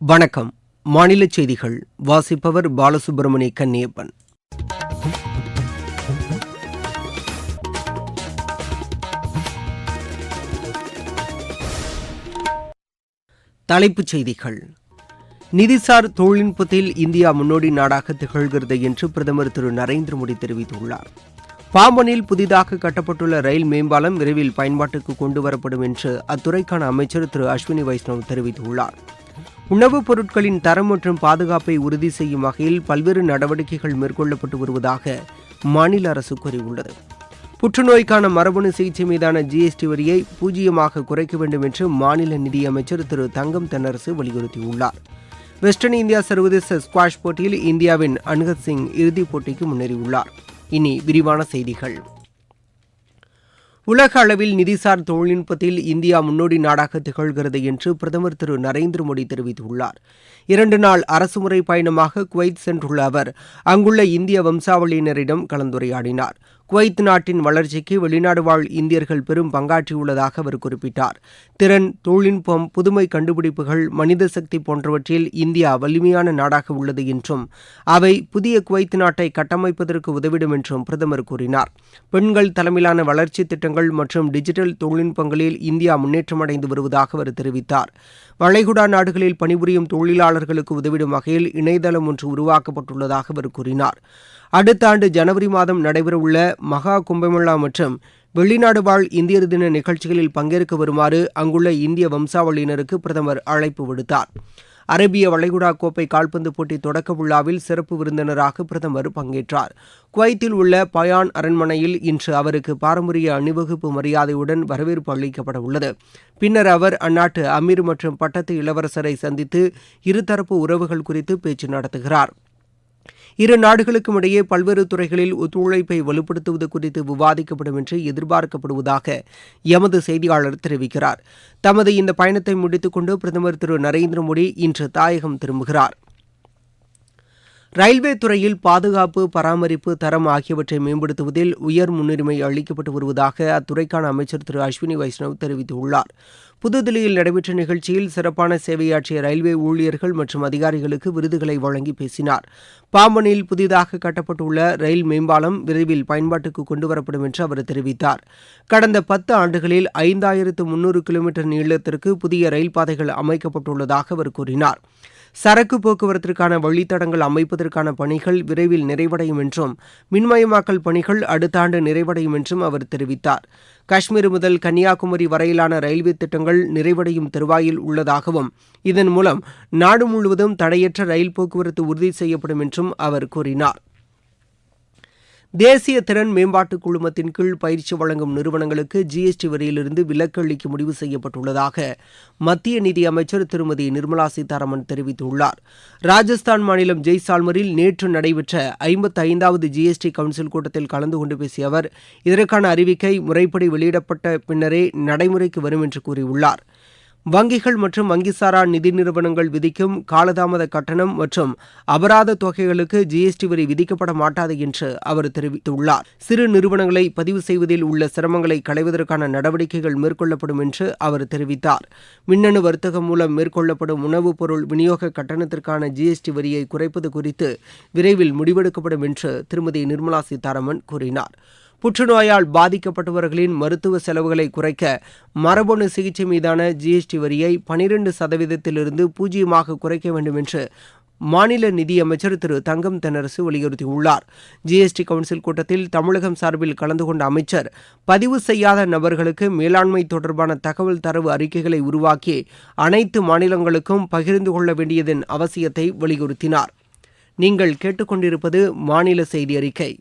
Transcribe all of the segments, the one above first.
வணக்கம். மாநில செய்திகள். வாசிப்பவர் பாலசுப்ரமணிய கன்னியப்பன். தலைப்புச் செய்திகள். நிதிசார் தொழில்நுட்பத்தில் இந்தியா முன்னோடி நாடாக திகழ்கிறது என்று பிரதமர் திரு நரேந்திர மோடி தெரிவித்துள்ளார். பாம்பனில் புதிதாக கட்டப்பட்டுள்ள ரயில் மேம்பாலம் விரைவில் பயன்பாட்டுக்கு கொண்டுவரப்படும் என்று அத்துறைக்கான அமைச்சர் திரு அஸ்வினி வைஷ்ணவ் தெரிவித்துள்ளார். உணவுப் பொருட்களின் தரம் மற்றும் பாதுகாப்பை உறுதி செய்யும் வகையில் பல்வேறு நடவடிக்கைகள் மேற்கொள்ளப்பட்டு வருவதாக மாநில அரசு கூறியுள்ளது. புற்றுநோய்க்கான மரபணு சிகிச்சை மீதான ஜிஎஸ்டி வரியை பூஜ்ஜியமாக குறைக்க வேண்டும் என்று மாநில நிதியமைச்சர் திரு தங்கம் தென்னரசு வலியுறுத்தியுள்ளார். வெஸ்டர்ன் இந்தியா சர்வதேச ஸ்குவாஷ் போட்டியில் இந்தியாவின் அன்கத் சிங் இறுதிப் போட்டிக்கு முன்னேறியுள்ளார். இனி விரிவான செய்திகள். உலக அளவில் நிதிசார் தொழில்நுட்பத்தில் இந்தியா முன்னோடி நாடாக திகழ்கிறது என்று பிரதமர் திரு நரேந்திர மோடி தெரிவித்துள்ளார். இரண்டு நாள் அரசுமுறை பயணமாக குவைத் சென்றுள்ள அவர் அங்குள்ள இந்திய வம்சாவளியினரிடம் கலந்துரையாடினார். குவைத் நாட்டின் வளர்ச்சிக்கு வெளிநாடு வாழ் இந்தியர்கள் பெரும் பங்காற்றியுள்ளதாக அவர் குறிப்பிட்டார். திறன் தொழில்நுட்பம் புதுமை கண்டுபிடிப்புகள் மனித சக்தி போன்றவற்றில் இந்தியா வலிமையான நாடாக உள்ளது என்றும் அவை புதிய குவைத் நாட்டை கட்டமைப்பதற்கு உதவிடும் என்றும் பிரதமர் கூறினார். பெண்கள் தலைமையிலான வளர்ச்சி திட்டங்கள் மற்றும் டிஜிட்டல் தொழில்நுட்பங்களில் இந்தியா முன்னேற்றமடைந்து வருவதாக அவர் தெரிவித்தார். வளைகுடா நாடுகளில் பணிபுரியும் தொழிலாளர்களுக்கு உதவிடும் வகையில் இணையதளம் ஒன்று உருவாக்கப்பட்டுள்ளதாக அவர் கூறினார். அடுத்த ஆண்டு ஜனவரி மாதம் நடைபெறவுள்ள மகா கும்பமேளா மற்றும் வெளிநாடு வாழ் இந்தியர் தின நிகழ்ச்சிகளில் பங்கேற்க வருமாறு அங்குள்ள இந்திய வம்சாவளியினருக்கு பிரதமர் அழைப்பு விடுத்தார். அரேபிய வளைகுடா கோப்பை கால்பந்து போட்டி தொடக்க விழாவில் சிறப்பு விருந்தினராக பிரதமர் பங்கேற்றார். குவைத்தில் உள்ள பயான் அரண்மனையில் இன்று அவருக்கு பாரம்பரிய அணிவகுப்பு மரியாதையுடன் வரவேற்பு அளிக்கப்பட உள்ளது பின்னர் அவர் அந்நாட்டு அமீர் மற்றும் பட்டத்து இளவரசரை சந்தித்து இருதரப்பு உறவுகள் குறித்து பேச்சு நடத்துகிறார். இரு நாடுகளுக்கும் இடையே பல்வேறு துறைகளில் ஒத்துழைப்பை வலுப்படுத்துவது குறித்து விவாதிக்கப்படும் என்று எதிர்பார்க்கப்படுவதாக எமது செய்தியாளர் தெரிவிக்கிறார். தமது இந்த பயணத்தை முடித்துக்கொண்டு பிரதமர் திரு நரேந்திர மோடி இன்று தாயகம் திரும்புகிறார். ரயில்வே துறையில் பாதுகாப்பு பராமரிப்பு தரம் ஆகியவற்றை மேம்படுத்துவதில் உயர் முன்னுரிமை அளிக்கப்பட்டு வருவதாக அத்துறைக்கான அமைச்சர் திரு. அஸ்வினி வைஷ்ணவ் தெரிவித்துள்ளார். புதுதில்லியில் நடைபெற்ற நிகழ்ச்சியில் சிறப்பான சேவையாற்றிய ரயில்வே ஊழியர்கள் மற்றும் அதிகாரிகளுக்கு விருதுகளை வழங்கி பேசினார். பாம்பனில் புதிதாக கட்டப்பட்டுள்ள ரயில் மேம்பாலம் விரைவில் பயன்பாட்டுக்கு கொண்டுவரப்படும் என்று அவர் தெரிவித்தார். கடந்த பத்து ஆண்டுகளில் ஐந்தாயிரத்து முன்னூறு கிலோமீட்டர் நீளத்திற்கு புதிய ரயில் பாதைகள் அமைக்கப்பட்டுள்ளதாக அவர் கூறினார். சரக்கு போக்குவரத்திற்கான வழித்தடங்கள் அமைப்பதற்கான பணிகள் விரைவில் நிறைவடையும் என்றும் மின்மயமாக்கல் பணிகள் அடுத்த ஆண்டு நிறைவடையும் என்றும் அவர் தெரிவித்தார். காஷ்மீர் முதல் கன்னியாகுமரி வரையிலான ரயில்வே திட்டங்கள் நிறைவடையும் தருவாயில் உள்ளதாகவும் இதன் மூலம் நாடு முழுவதும் தடையற்ற ரயில் போக்குவரத்து உறுதி செய்யப்படும் என்றும் அவர் கூறினார். தேசிய திறன் மேம்பாட்டு குழுமத்தின் கீழ் பயிற்சி வழங்கும் நிறுவனங்களுக்கு ஜிஎஸ்டி வரியிலிருந்து விலக்கு அளிக்க முடிவு செய்யப்பட்டுள்ளதாக மத்திய நிதி அமைச்சர் திருமதி நிர்மலா சீதாராமன் தெரிவித்துள்ளார். ராஜஸ்தான் மாநிலம் ஜெய்சால்மரில் நேற்று நடைபெற்ற ஐம்பத்தி ஐந்தாவது ஜிஎஸ்டி கவுன்சில் கூட்டத்தில் கலந்து கொண்டு பேசிய அவர் இதற்கான அறிவிக்கை முறைப்படி வெளியிடப்பட்ட பின்னரே நடைமுறைக்கு வரும் என்று கூறியுள்ளார். வங்கிகள் மற்றும் வங்கிசாரா நிதி நிறுவனங்கள் விதிக்கும் காலதாமத கட்டணம் மற்றும் அபராத தொகைகளுக்கு ஜிஎஸ்டி வரி விதிக்கப்பட மாட்டாது என்று அவர் தெரிவித்துள்ளார். சிறு நிறுவனங்களை பதிவு செய்வதில் உள்ள சிரமங்களை களைவதற்கான நடவடிக்கைகள் மேற்கொள்ளப்படும் என்று அவர் தெரிவித்தார். மின்னணு வர்த்தகம் மூலம் மேற்கொள்ளப்படும் உணவுப் பொருள் விநியோக கட்டணத்திற்கான ஜிஎஸ்டி வரியை குறைப்பது குறித்து விரைவில் முடிவெடுக்கப்படும் என்று திருமதி நிர்மலா சீதாராமன் கூறினார். புற்றுநோயால் பாதிக்கப்பட்டவர்களின் மருத்துவ செலவுகளை குறைக்க மரபணு சிகிச்சை மீதான ஜிஎஸ்டி வரியை பனிரெண்டு சதவீதத்திலிருந்து பூஜ்ஜியமாக குறைக்க வேண்டும் என்று மாநில நிதியமைச்சர் திரு தங்கம் தென்னரசு வலியுறுத்தியுள்ளார். ஜிஎஸ்டி கவுன்சில் கூட்டத்தில் தமிழகம் சார்பில் கலந்து கொண்ட அமைச்சர் பதிவு செய்யாத நபர்களுக்கு மேலாண்மை தொடர்பான தகவல் தரவு அறிக்கைகளை உருவாக்கி அனைத்து மாநிலங்களுக்கும் பகிர்ந்து கொள்ள வேண்டியதன் அவசியத்தை வலியுறுத்தினார். நீங்கள் கேட்டுக்கொண்டிருப்பது மாநில செய்தி அறிக்கை.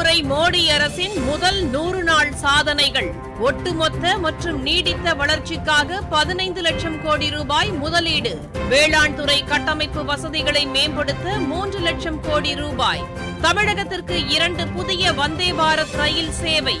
முறை மோடி அரசின் முதல் நூறு நாள் சாதனைகள். ஒட்டுமொத்த மற்றும் நீடித்த வளர்ச்சிக்காக பதினைந்து லட்சம் கோடி ரூபாய் முதலீடு. வேளாண் துறை கட்டமைப்பு வசதிகளை மேம்படுத்த மூன்று லட்சம் கோடி ரூபாய். தமிழகத்திற்கு இரண்டு புதிய வந்தே பாரத் ரயில் சேவை.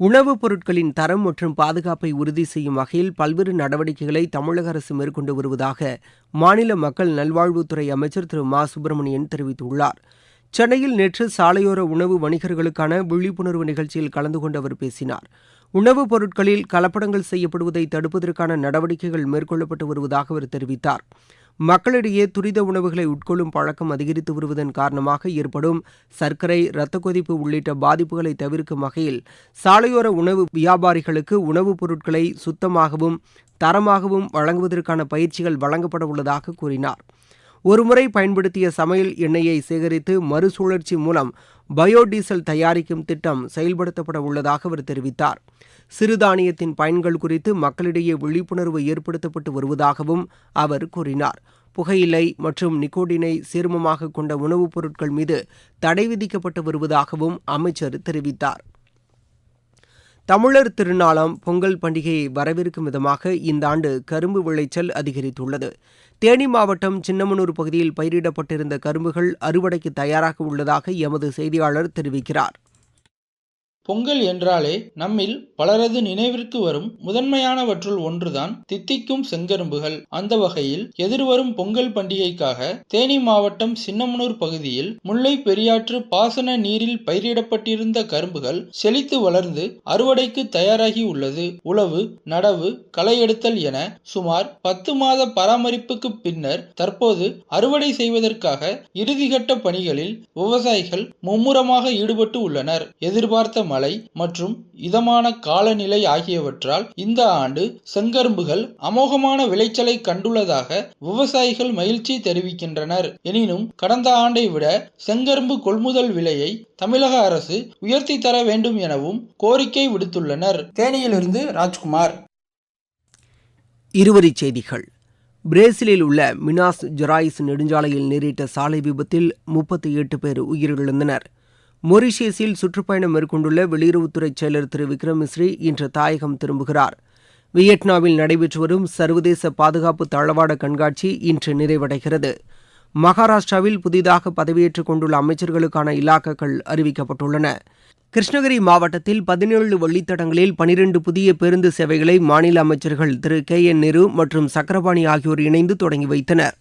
உணவுப் பொருட்களின் தரம் மற்றும் பாதுகாப்பை உறுதி செய்யும் வகையில் பல்வேறு நடவடிக்கைகளை தமிழக அரசு மேற்கொண்டு வருவதாக மாநில மக்கள் நல்வாழ்வுத்துறை அமைச்சர் திரு மா. சுப்பிரமணியன் தெரிவித்துள்ளார். சென்னையில் நேற்று சாலையோர உணவு வணிகர்களுக்கான விழிப்புணர்வு நிகழ்ச்சியில் கலந்து கொண்டு அவர் பேசினார். உணவுப் பொருட்களில் கலப்படங்கள் செய்யப்படுவதை தடுப்பதற்கான நடவடிக்கைகள் மேற்கொள்ளப்பட்டு வருவதாக அவர் தெரிவித்தார். மக்களிடையே துரித உணவுகளை உட்கொள்ளும் பழக்கம் அதிகரித்து வருவதன் காரணமாக ஏற்படும் சர்க்கரை இரத்த கொதிப்பு உள்ளிட்ட பாதிப்புகளை தவிர்க்கும் வகையில் சாலையோர உணவு வியாபாரிகளுக்கு உணவுப் பொருட்களை சுத்தமாகவும் தரமாகவும் வழங்குவதற்கான பயிற்சிகள் வழங்கப்பட உள்ளதாக கூறினார். ஒருமுறை பயன்படுத்திய சமையல் எண்ணெயை சேகரித்து மறுசுழற்சி மூலம் பயோடீசல் தயாரிக்கும் திட்டம் செயல்படுத்தப்பட உள்ளதாக அவர் தெரிவித்தார். சிறுதானியத்தின் பயன்கள் குறித்து மக்களிடையே விழிப்புணர்வு ஏற்படுத்தப்பட்டு வருவதாகவும் அவர் கூறினார். புகையிலை மற்றும் நிக்கோடினை சீர்மமாக கொண்ட உணவுப் பொருட்கள் மீது தடை விதிக்கப்பட்டு வருவதாகவும் அமைச்சர் தெரிவித்தார். தமிழர் திருநாளாம் பொங்கல் பண்டிகையை வரவேற்கும் விதமாக இந்த ஆண்டு கரும்பு விளைச்சல் அதிகரித்துள்ளது. தேனி மாவட்டம் சின்னமனூர் பகுதியில் பயிரிடப்பட்டிருந்த கரும்புகள் அறுவடைக்கு தயாராக உள்ளதாக எமது செய்தியாளர் தெரிவிக்கிறார். பொங்கல் என்றாலே நம்மில் பலரது நினைவிற்கு வரும் முதன்மையானவற்றுள் ஒன்றுதான் தித்திக்கும் செங்கரும்புகள். அந்த வகையில் எதிர்வரும் பொங்கல் பண்டிகைக்காக தேனி மாவட்டம் சின்னமனூர் பகுதியில் முல்லை பெரியாற்று பாசன நீரில் பயிரிடப்பட்டிருந்த கரும்புகள் செழித்து வளர்ந்து அறுவடைக்கு தயாராகி உள்ளது. உழவு நடவு களையெடுத்தல் என சுமார் பத்து மாத பராமரிப்புக்கு பின்னர் தற்போது அறுவடை செய்வதற்காக இறுதிகட்ட பணிகளில் விவசாயிகள் மும்முரமாக ஈடுபட்டு உள்ளனர். எதிர்பார்த்த மழை மற்றும் இதமான காலநிலை ஆகியவற்றால் இந்த ஆண்டு செங்கரும்புகள் அமோகமான விளைச்சலை கண்டுள்ளதாக விவசாயிகள் மகிழ்ச்சி தெரிவிக்கின்றனர். எனினும் கடந்த ஆண்டை விட செங்கரும்பு கொள்முதல் விலையை தமிழக அரசு உயர்த்தி தர வேண்டும் எனவும் கோரிக்கை விடுத்துள்ளனர். தேனியிலிருந்து ராஜ்குமார். இருவரிச் செய்திகள். பிரேசிலில் உள்ள மினாஸ் ஜெராய்ஸ் நெடுஞ்சாலையில் நேரிட்ட சாலை விபத்தில் முப்பத்தி எட்டு பேர் உயிரிழந்தனர். மொரிஷியஸில் சுற்றுப்பயணம் மேற்கொண்டுள்ள வெளியுறவுத்துறை செயலர் திரு விக்ரம் மிஸ்ரி இன்று தாயகம் திரும்புகிறார். வியட்நாமில் நடைபெற்று வரும் சர்வதேச பாதுகாப்பு தளவாட கண்காட்சி இன்று நிறைவடைகிறது. மகாராஷ்டிராவில் புதிதாக பதவியேற்றுக் கொண்டுள்ள அமைச்சர்களுக்கான இலாக்காக்கள் அறிவிக்கப்பட்டுள்ளன. கிருஷ்ணகிரி மாவட்டத்தில் பதினேழு வழித்தடங்களில் பனிரெண்டு புதிய பேருந்து சேவைகளை மாநில அமைச்சர்கள் திரு கே என் நேரு மற்றும் சக்கரபாணி ஆகியோர் இணைந்து தொடங்கி வைத்தனர்.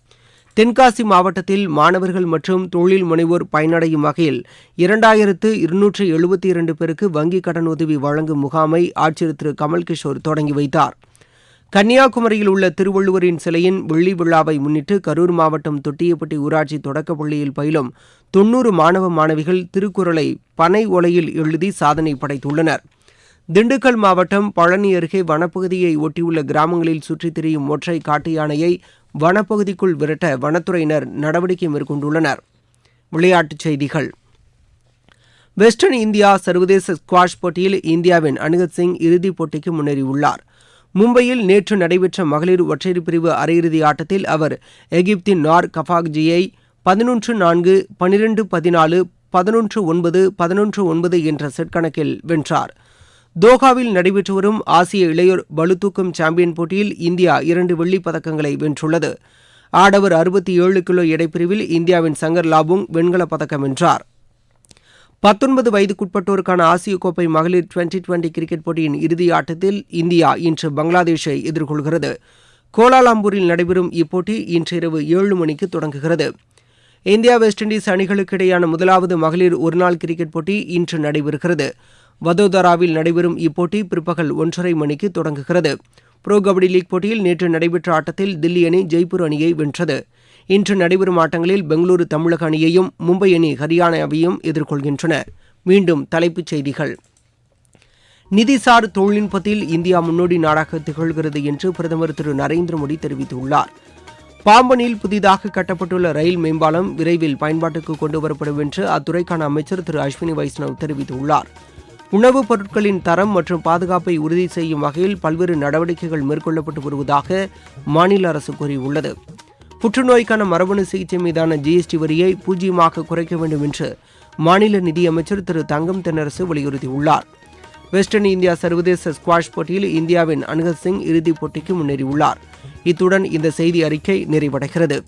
தென்காசி மாவட்டத்தில் மாணவர்கள் மற்றும் தொழில் முனைவோர் பயனடையும் வகையில் இரண்டாயிரத்து இருநூற்று எழுபத்தி இரண்டு பேருக்கு வங்கிக் கடன் உதவி வழங்கும் முகாமை ஆட்சியர் திரு. கமல்கிஷோர் தொடங்கி வைத்தார். கன்னியாகுமரியில் உள்ள திருவள்ளுவரின் சிலையின் வெள்ளி விழாவை முன்னிட்டு கரூர் மாவட்டம் தொட்டியப்பட்டி ஊராட்சி தொடக்கப் பள்ளியில் பயிலும் தொன்னூறு மாணவ மாணவிகள் திருக்குறளை பனை ஓலையில் எழுதி சாதனை படைத்துள்ளனர். திண்டுக்கல் மாவட்டம் பழனி அருகே வனப்பகுதியை ஒட்டியுள்ள கிராமங்களில் சுற்றித் திரியும் ஒற்றை காட்டு யானையை வனப்பகுதிக்குள் விரட்ட வனத்துறையினர் நடவடிக்கை மேற்கொண்டுள்ளனர். விளையாட்டுச் செய்திகள். வெஸ்டர்ன் இந்தியா சர்வதேச ஸ்குவாஷ் போட்டியில் இந்தியாவின் அனுகத் சிங் இறுதிப் போட்டிக்கு முன்னேறியுள்ளார். மும்பையில் நேற்று நடைபெற்ற மகளிர் ஒற்றையர் பிரிவு அரையிறுதி ஆட்டத்தில் அவர் எகிப்தின் நார் கஃபாக்ஜியை பதினொன்று நான்கு பனிரெண்டு பதினாலு பதினொன்று ஒன்பது பதினொன்று ஒன்பது என்ற செட் கணக்கில் வென்றார். தோஹாவில் நடைபெற்று வரும் ஆசிய இளையோர் பளுதூக்கும் சாம்பியன் போட்டியில் இந்தியா இரண்டு வெள்ளிப் பதக்கங்களை வென்றுள்ளது. ஆடவர் அறுபத்தி ஏழு கிலோ எடைப்பிரிவில் இந்தியாவின் சங்கர் லாபுங் வெண்கலப் பதக்கம் வென்றார். பத்தொன்பது வயதுக்குட்பட்டோருக்கான ஆசிய கோப்பை மகளிர் டுவெண்டி டுவெண்டி கிரிக்கெட் போட்டியின் இறுதி ஆட்டத்தில் இந்தியா இன்று பங்களாதேஷை எதிர்கொள்கிறது. கோலாலம்பூரில் நடைபெறும் இப்போட்டி இன்று இரவு ஏழு மணிக்கு தொடங்குகிறது. இந்தியா வெஸ்ட் இண்டீஸ் அணிகளுக்கு இடையேயான முதலாவது மகளிர் ஒருநாள் கிரிக்கெட் போட்டி இன்று நடைபெறுகிறது. வதோதராவில் நடைபெறும் இப்போட்டி பிற்பகல் ஒன்றரை மணிக்கு தொடங்குகிறது. புரோ கபடி லீக் போட்டியில் நேற்று நடைபெற்ற ஆட்டத்தில் தில்லி அணி ஜெய்ப்பூர் அணியை வென்றது. இன்று நடைபெறும் ஆட்டங்களில் பெங்களூரு தமிழக அணியையும் மும்பை அணி ஹரியானாவையும் எதிர்கொள்கின்றன. மீண்டும் தலைப்புச் செய்திகள். நிதிசார் தொழில்நுட்பத்தில் இந்தியா முன்னோடி நாடாக திகழ்கிறது என்று பிரதமர் திரு நரேந்திர மோடி தெரிவித்துள்ளார். பாம்பனில் புதிதாக கட்டப்பட்டுள்ள ரயில் மேம்பாலம் விரைவில் பயன்பாட்டுக்கு கொண்டு வரப்படும் என்று அத்துறைக்கான அமைச்சர் திரு அஸ்வினி வைஷ்ணவ் தெரிவித்துள்ளார். உணவுப் பொருட்களின் தரம் மற்றும் பாதுகாப்பை உறுதி செய்யும் வகையில் பல்வேறு நடவடிக்கைகள் மேற்கொள்ளப்பட்டு வருவதாக மாநில அரசு கூறியுள்ளது. புற்றுநோய்க்கான மரபணு சிகிச்சை மீதான ஜிஎஸ்டி வரியை பூஜ்ஜியமாக குறைக்க வேண்டும் என்று மாநில நிதியமைச்சர் திரு தங்கம் தென்னரசு வலியுறுத்தியுள்ளார். வெஸ்டர்ன் இந்தியா சர்வதேச ஸ்குவாஷ் போட்டியில் இந்தியாவின் அனுகத் சிங் இறுதிப் போட்டிக்கு முன்னேறியுள்ளார். இத்துடன் இந்த செய்தி அறிக்கை நிறைவடைகிறது.